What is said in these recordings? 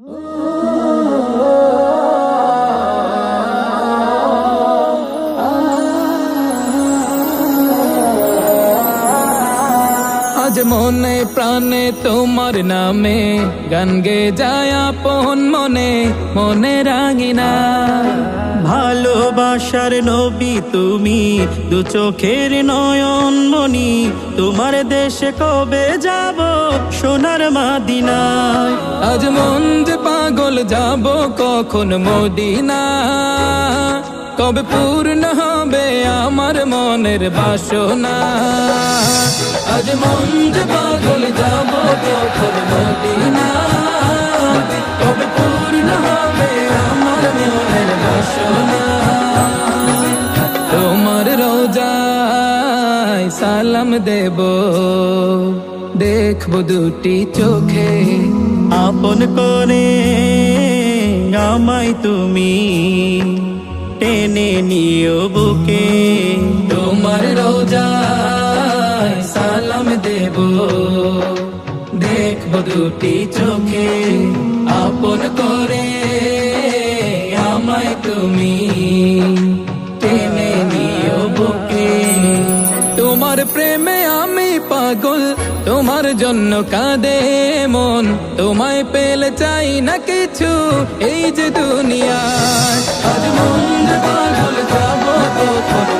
আজ মনে প্রাণে তোমার নামে গান গে যায় মনে মনে রাঙিনা ভালোবাসার নবী তুমি, দু চোখের নয়ন মনি তোমার দেশে কবে যাব? মাদিনায়। আজ মন যে পাগল যাব কখন মদিনা কবে পূর্ণ হবে আমার মনের বাসনা? আজ মন যে পাগল যাব কখন মদিনা কবে পূর্ণ হবে আমার মনের বাসনা? তোমার রোজায় সালাম দেব। দেখব দুটি চোখে। আপন করে আমায় তুমি টেনে নিও বুকে। তোমার রোজায় সালাম দেব। দেখব দুটি চোখে। আপন করে আমায় তুমি টেনে নিও বুকে। তোমার প্রেমে পাগল, তোমার জন্য কাঁদে মন। তোমায় পেলে চাই না কিছু এই যে দুনিয়া আজ মন পাগল যাব কখন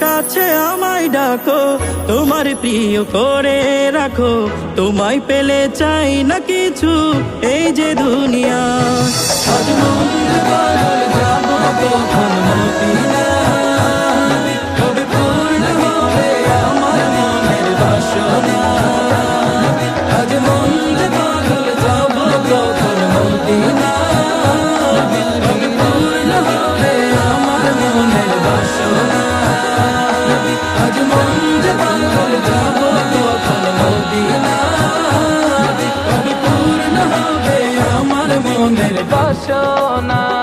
কাছে আমায় ডাকো, তোমার প্রিয় করে রাখো। তোমায় পেলে চাই না কিছু, এই যে দুনিয়া। আজ বাসনা